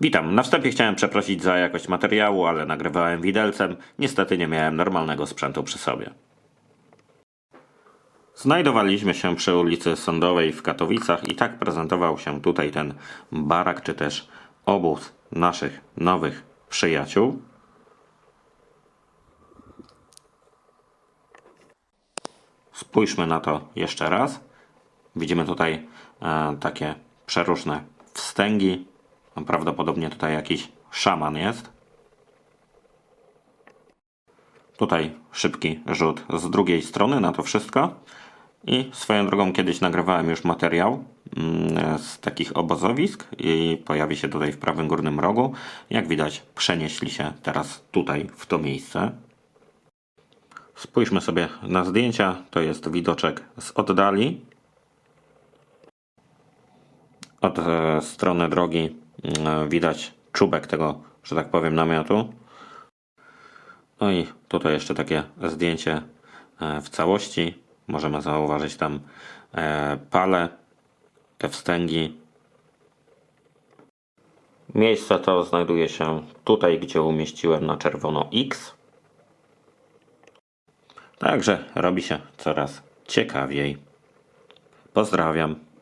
Witam. Na wstępie chciałem przeprosić za jakość materiału, ale nagrywałem widelcem. Niestety nie miałem normalnego sprzętu przy sobie. Znajdowaliśmy się przy ulicy Sądowej w Katowicach i tak prezentował się tutaj ten barak, czy też obóz naszych nowych przyjaciół. Spójrzmy na to jeszcze raz. Widzimy tutaj e, takie przeróżne wstęgi. Prawdopodobnie tutaj jakiś szaman jest. Tutaj szybki rzut z drugiej strony na to wszystko. I swoją drogą kiedyś nagrywałem już materiał mm, z takich obozowisk i pojawi się tutaj w prawym górnym rogu. Jak widać przenieśli się teraz tutaj w to miejsce. Spójrzmy sobie na zdjęcia. To jest widoczek z oddali. Od e, strony drogi widać czubek tego, że tak powiem, namiotu. No i tutaj jeszcze takie zdjęcie e, w całości. Możemy zauważyć tam e, pale, te wstęgi. Miejsce to znajduje się tutaj, gdzie umieściłem na czerwono X. Także robi się coraz ciekawiej. Pozdrawiam.